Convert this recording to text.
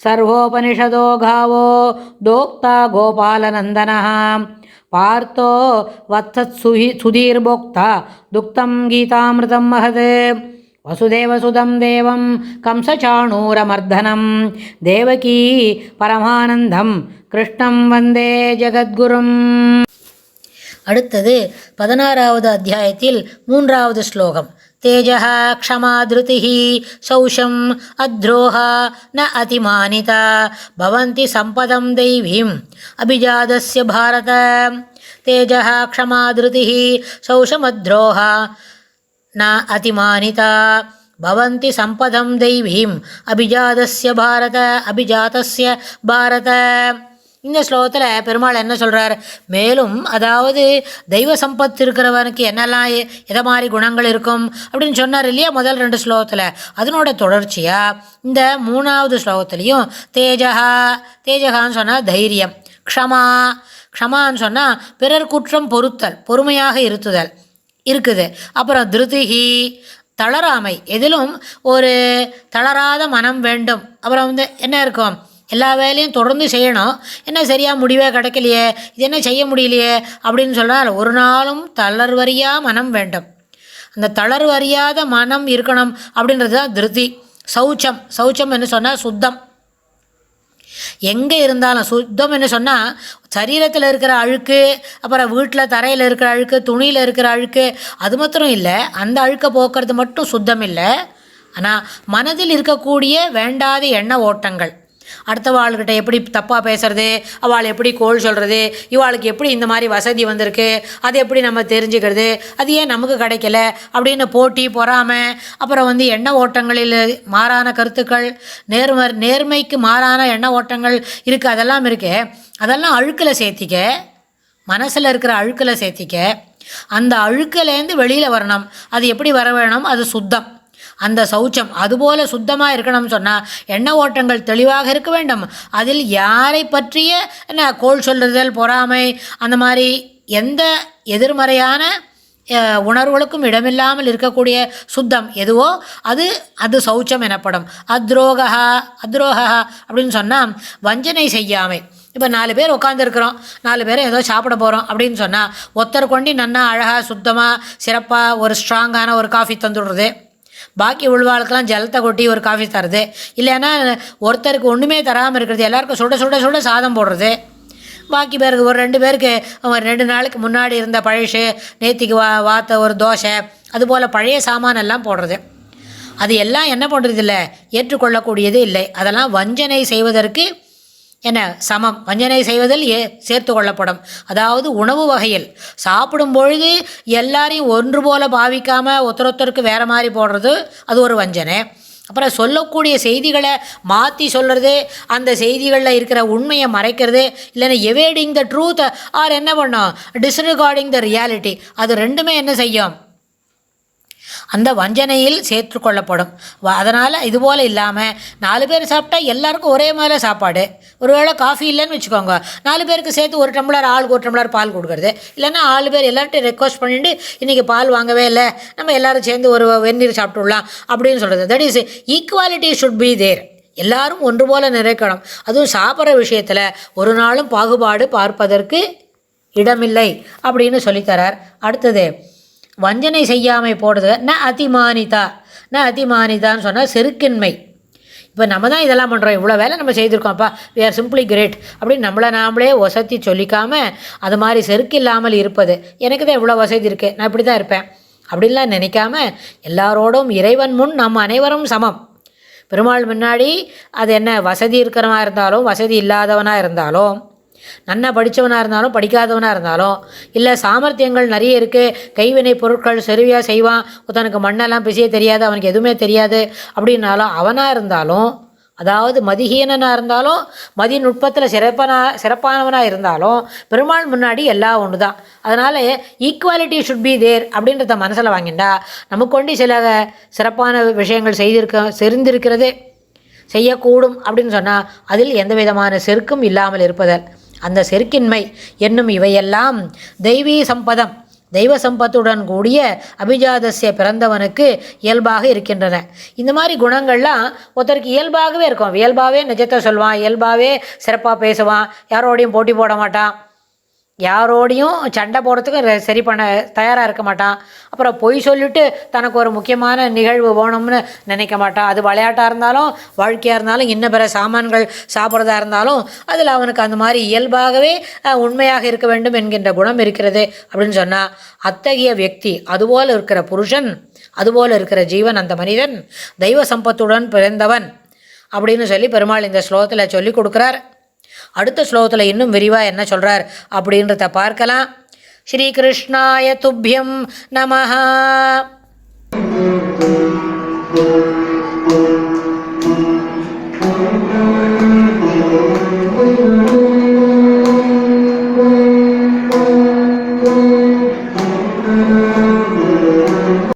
ಸರ್ವೋಪನಿಷದೋ ಗಾವೋ ದೋಕ್ತ ಗೋಪಾಲನಂದನ ಪಾರ್ಥೋ ವತ್ಸತ್ ಸುಹಿ ಸುಧೀರ್ಭೋಕ್ತ ದುಕ್ತಂ ಗೀತಾಮೃತಂ ಮಹದೇ ವಸುದೇವಸುಧಂ ದೇವಂ ಕಂಸಚಾಣೂರಮರ್ಧನಂ ದೇವಕೀ ಪರಮಾನಂದಂ ಕೃಷ್ಣಂ ವಂದೇ ಜಗದ್ಗುರುಂ அடுத்தது பதினாறாவது அத்தியாயத்தில் மூன்றாவது ஸ்லோகம். தேஜா க்ஷமாதிருதி சௌஷம் அத்ரோஹா ந அதிமானிதா பவந்தி சம்பதம் தெய்வீம் அபிஜாதஸ்ய பாரத. தேஜா க்ஷமாதிருதி சௌஷமத்ரோஹா ந அதிமானிதா பவந்தி சம்பதம் தெய்வீம் அபிஜாதஸ்ய பாரத அபிஜாதஸ்ய பாரத. இந்த ஸ்லோகத்தில் பெருமாள் என்ன சொல்கிறார் மேலும் அதாவது தெய்வ சம்பத்து இருக்கிறவனுக்கு என்னெல்லாம் எதை மாதிரி குணங்கள் இருக்கும்? அப்படின்னு சொன்னார் இல்லையா முதல் ரெண்டு ஸ்லோகத்தில். அதனோட தொடர்ச்சியாக இந்த மூணாவது ஸ்லோகத்துலேயும் தேஜகா தேஜகான்னு சொன்னால் தைரியம் க்ஷமா. க்ஷமான்னு சொன்னால் பிறர் குற்றம் பொறுத்தல் பொறுமையாக இருத்துதல் இருக்குது. அப்புறம் திருதிகி தளராமை எதிலும் ஒரு தளராத மனம் வேண்டும். அப்புறம் வந்து என்ன இருக்கும்? எல்லா வேலையும் தொடர்ந்து செய்யணும். என்ன சரியாக முடிவே கிடைக்கலையே? இது என்ன செய்ய முடியலையே? அப்படின்னு சொன்னால் ஒரு நாளும் தளர்வறியா மனம் வேண்டும். அந்த தளர்வறியாத மனம் இருக்கணும் அப்படின்றது தான் திருதி சௌச்சம். சௌச்சம் என்று சொன்னால் சுத்தம். எங்கே இருந்தாலும் சுத்தம் என்ன சொன்னால் சரீரத்தில் இருக்கிற அழுக்கு அப்புறம் வீட்டில் தரையில் இருக்கிற அழுக்கு துணியில் இருக்கிற அழுக்கு அது மாத்திரம் இல்லை. அந்த அழுக்கை போக்குறது மட்டும் சுத்தம் இல்லை. ஆனால் மனதில் இருக்கக்கூடிய வேண்டாத எண்ண ஓட்டங்கள். அடுத்தவாள்கிட்ட எப்படி தப்பாக பேசுறது? அவள் எப்படி கோல் சொல்கிறது இவாளுக்கு எப்படி இந்த மாதிரி வசதி வந்திருக்கு? அது எப்படி நம்ம தெரிஞ்சுக்கிறது? அது ஏன் நமக்கு கிடைக்கல? அப்படின்னு போட்டி பொறாமை அப்புறம் வந்து எண்ண ஓட்டங்களில் மாறான கருத்துக்கள் நேர்ம நேர்மைக்கு மாறான எண்ண ஓட்டங்கள் இருக்குது அதெல்லாம் இருக்கு. அதெல்லாம் அழுக்கில் சேர்த்திக்க மனசில் இருக்கிற அழுக்கில் சேர்த்திக்க அந்த அழுக்கிலேருந்து வெளியில் வரணும். அது எப்படி வர வேணும்? அது சுத்தம். அந்த சௌச்சம் அதுபோல சுத்தமாக இருக்கணும்னு சொன்னால் எண்ண ஓட்டங்கள் தெளிவாக இருக்க வேண்டும். அதில் யாரை பற்றிய என்ன கோள் சொல்லுதல் பொறாமை அந்த மாதிரி எந்த எதிர்மறையான உணர்வுகளுக்கும் இடமில்லாமல் இருக்கக்கூடிய சுத்தம் எதுவோ அது அது சௌச்சம் எனப்படும். அத்ரோகா அத்ரோகா அப்படின்னு சொன்னால் வஞ்சனை செய்யாமை. இப்போ நாலு பேர் உட்காந்துருக்குறோம் நாலு பேர் ஏதோ சாப்பிட போகிறோம் அப்படின்னு சொன்னால் ஒருத்தர் கொண்டு நன்னா அழகாக சுத்தமாக சிறப்பாக ஒரு ஸ்ட்ராங்கான ஒரு காஃபி தந்துடுறது பாக்கி உள்வாளுக்கெல்லாம் ஜலத்தை கொட்டி ஒரு காஃபி தருது. இல்லைன்னா ஒருத்தருக்கு ஒன்றுமே தராமல் இருக்கிறது. எல்லாருக்கும் சுட சுட சுட சாதம் போடுறது. பாக்கி பேருக்கு ஒரு ரெண்டு பேருக்கு அவன் ரெண்டு நாளுக்கு முன்னாடி இருந்த பழசு நேத்திக்கு வா வாத்த ஒரு தோசை அதுபோல் பழைய சாமான் எல்லாம் போடுறது. அது எல்லாம் என்ன பண்ணுறது இல்லை ஏற்றுக்கொள்ளக்கூடியது இல்லை. அதெல்லாம் வஞ்சனை செய்வதற்கு என்ன சமம். வஞ்சனை செய்வதில் ஏ சேர்த்து கொள்ளப்படும். அதாவது உணவு வகையில் சாப்பிடும் பொழுது எல்லாரையும் ஒன்று போல பாவிக்காமல் ஒருத்தருக்கு வேறு மாதிரி போடுறது அது ஒரு வஞ்சனை. அப்புறம் சொல்லக்கூடிய செய்திகளை மாற்றி சொல்கிறது அந்த செய்திகளில் இருக்கிற உண்மையை மறைக்கிறது இல்லைன்னா எவேடிங் த ட்ரூத் ஆர் என்ன பண்ணும்? டிஸ்ரிகார்டிங் த ரியாலிட்டி அது ரெண்டுமே என்ன செய்யும்? அந்த வஞ்சனையில் சேர்த்து கொள்ளப்படும். அதனால் இதுபோல் இல்லாமல் நாலு பேர் சாப்பிட்டா எல்லாருக்கும் ஒரே மாதிரி சாப்பாடு. ஒருவேளை காஃபி இல்லைன்னு வச்சுக்கோங்க. நாலு பேருக்கு சேர்த்து ஒரு டம்ளர் ஆளுக்கு ஒரு டம்ளர் பால் கொடுக்குறது. இல்லைன்னா ஆளு பேர் எல்லார்ட்டையும் ரெக்வஸ்ட் பண்ணிட்டு இன்றைக்கி பால் வாங்கவே இல்லை. நம்ம எல்லாரும் சேர்ந்து ஒரு வெந்நீர் சாப்பிட்டுடலாம் அப்படின்னு சொல்கிறது that is equality should be there எல்லாரும் ஒன்று போல நிறைக்கணும் அதுவும் சாப்பிட்ற விஷயத்தில் ஒரு நாளும் பாகுபாடு பார்ப்பதற்கு இடமில்லை அப்படின்னு சொல்லித்தரார் அடுத்தது வஞ்சனை செய்யாமை போடுறது. ந அதிமானிதா. ந அதிமானிதான்னு சொன்னால் செருக்கின்மை. இப்போ நம்ம தான் இதெல்லாம் பண்ணுறோம் இவ்வளோ வேலை நம்ம செய்திருக்கோம்ப்பா வி ஆர் சிம்பிளி கிரேட் அப்படின்னு நம்மளை நாமளே வசதி சொல்லிக்காமல் அது மாதிரி செருக்கு இல்லாமல் இருப்பது. எனக்கு தான் இவ்வளோ வசதி இருக்குது நான் இப்படி தான் இருப்பேன். அப்படின்லாம் நினைக்காம எல்லாரோடும் இறைவன் முன் நம்ம அனைவரும் சமம். பெருமாள் முன்னாடி அது என்ன? வசதி இருக்கிறவனாக இருந்தாலும் வசதி இல்லாதவனாக இருந்தாலும் நன்னா படித்தவனாக இருந்தாலும் படிக்காதவனாக இருந்தாலும் இல்லை சாமர்த்தியங்கள் நிறைய இருக்குது கைவினை பொருட்கள் செருவியாக செய்வான். தனக்கு மண்ணெல்லாம் பிசைய தெரியாது அவனுக்கு எதுவுமே தெரியாது. அப்படின்னாலும் அவனாக இருந்தாலும் அதாவது மதிஹீனனாக இருந்தாலும் மதி நுட்பத்தில் சிறப்பான சிறப்பானவனாக இருந்தாலும் பெருமாள் முன்னாடி எல்லாம் ஒன்று தான் அதனால் ஈக்குவாலிட்டி ஷுட் பி தேர் அப்படின்றத மனசில் வாங்கிண்டா. நமக்கு கொண்டு சில சிறப்பான விஷயங்கள் செய்திருக்க செறிந்திருக்கிறது செய்யக்கூடும் அப்படின்னு சொன்னால் அதில் எந்த விதமான செருக்கும் இல்லாமல் இருப்பதால். அந்த செருக்கின்மை என்னும் இவையெல்லாம் தெய்வீ சம்பதம் தெய்வ சம்பத்துடன் கூடிய அபிஜாதசிய பிறந்தவனுக்கு இயல்பாக இருக்கின்றன. இந்த மாதிரி குணங்கள்லாம் ஒருத்தருக்கு இயல்பாகவே இருக்கும். இயல்பாகவே நிஜத்தை சொல்வான் இயல்பாகவே சிறப்பாக பேசுவான் யாரோடையும் போட்டி போட மாட்டான். யாரோடையும் சண்டை போடுறதுக்கு சரி பண்ண தயாராக இருக்க மாட்டான். அப்புறம் பொய் சொல்லிட்டு தனக்கு ஒரு முக்கியமான நிகழ்வு வேணும்னு நினைக்க மாட்டான். அது விளையாட்டாக இருந்தாலும் வாழ்க்கையாக இருந்தாலும் இன்ன பிற சாமான்கள் சாப்பிட்றதா இருந்தாலும் அதில் அவனுக்கு அந்த மாதிரி இயல்பாகவே உண்மையாக இருக்க வேண்டும் என்கின்ற குணம் இருக்கிறது அப்படின்னு சொன்னால் அத்தகைய வியக்தி அதுபோல் இருக்கிற புருஷன் அதுபோல் இருக்கிற ஜீவன் அந்த மனிதன் தெய்வ சம்பத்துடன் பிறந்தவன் அப்படின்னு சொல்லி பெருமாள் இந்த ஸ்லோகத்தில் சொல்லி கொடுக்குறார். அடுத்த ஸ்லோகத்தில் இன்னும் விரிவாக என்ன சொல்கிறார் அப்படின்றத பார்க்கலாம். ஸ்ரீ கிருஷ்ணாய துப்பியம் நம